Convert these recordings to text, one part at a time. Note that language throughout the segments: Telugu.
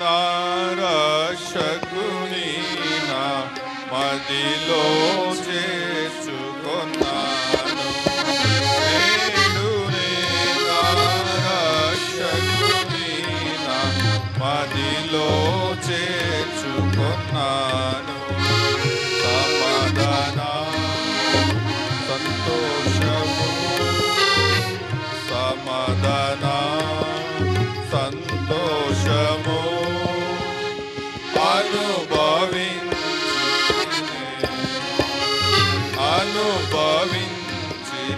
నారక్షకుని నా మదిలో చేర్చుకొన్నాను. నేడు నే నా మదిలో చేర్చుకొన్నాను. సమాధాన సంతోషము సమాధాన.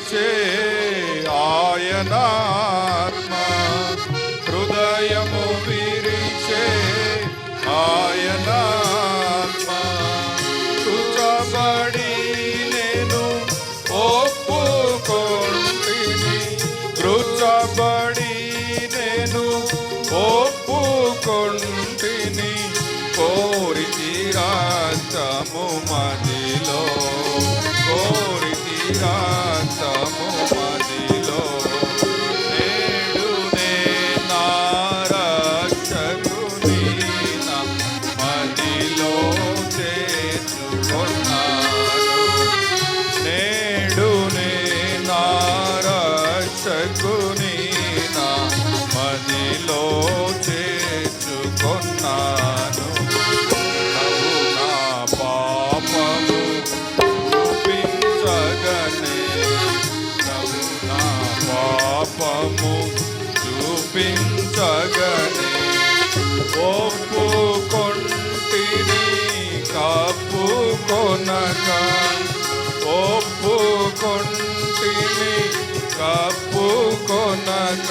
విరచే ఆయనాత్మ. హృదయము విరిచే ఆయనాత్మ. కృతబడి నేను ఒప్పుకొంటిని. రుచబడి నేను ఒప్పుకొంటిని. కోరి తీరాంతము మదిలో చేర్చుకొన్నాను చూపించగని నా పాపము చూపించగనే. నవ్వు నా పాపము చూపించగనే. ఒప్పుకొంటిని కప్పుకొనక ఒప్పుకొంటిని కప్పుకొనక.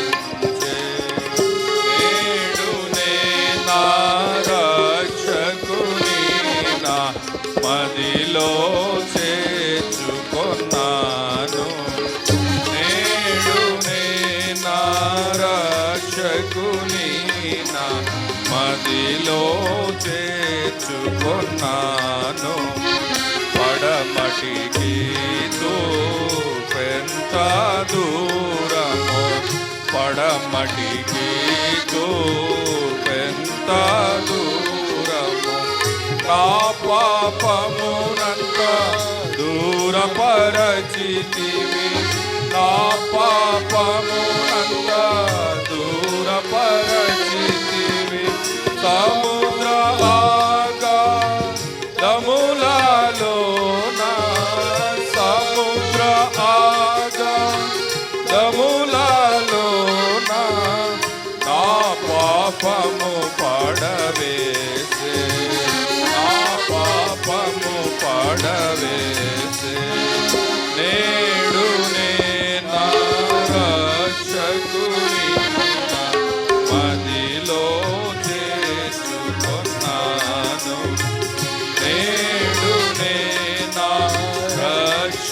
రక్షకుని నా మదిలో చేర్చుకున్నాను. పడమటికి పెంత దూరము పడమటికి పెంత దూరము. నా పాపమునంత దూరపరచితివి నా పా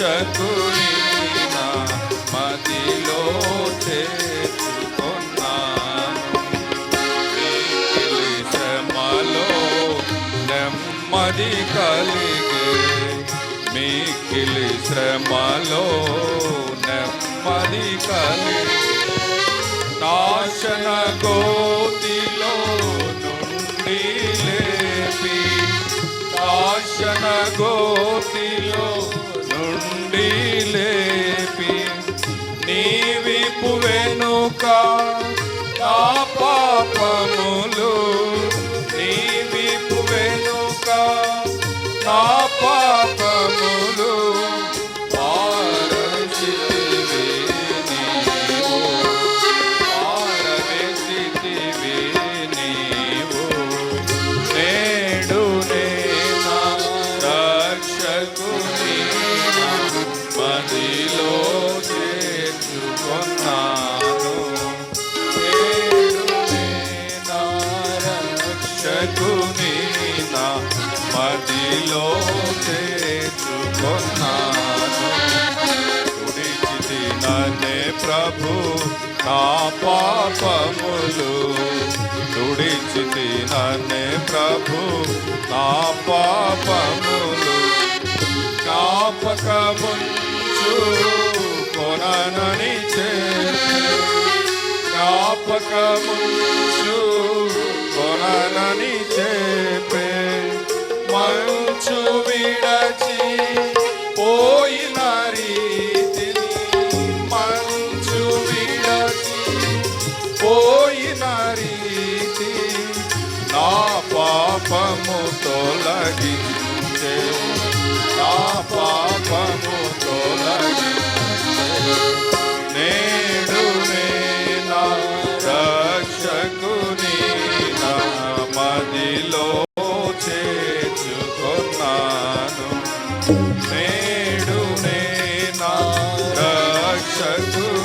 రక్షకుని నా మదిలో చేర్చుకున్నాను శ్రమలో నెమ్మది కలిగే మిక్కిలి శ్రమలో నెమ్మది కలిగే. నాశన గోతిలో నుండి లేపి నాశన గోతిలో వెనుక మదిలో చేర్చుకున్నాను తుడిచితి నన్నే ప్రభు నా పాపములు. తుడిచి నన్నే ప్రభు నా పాపములు. జ్ఞాపకముంచు కొననని చెప్పి జ్ఞాపకముంచు పాపము తొలగించే నా పాపము తొలగించే నేడు నేనా రక్షకుని నా మదిలో చేర్చుకున్నాను. నేడు నేనా రక్షకుని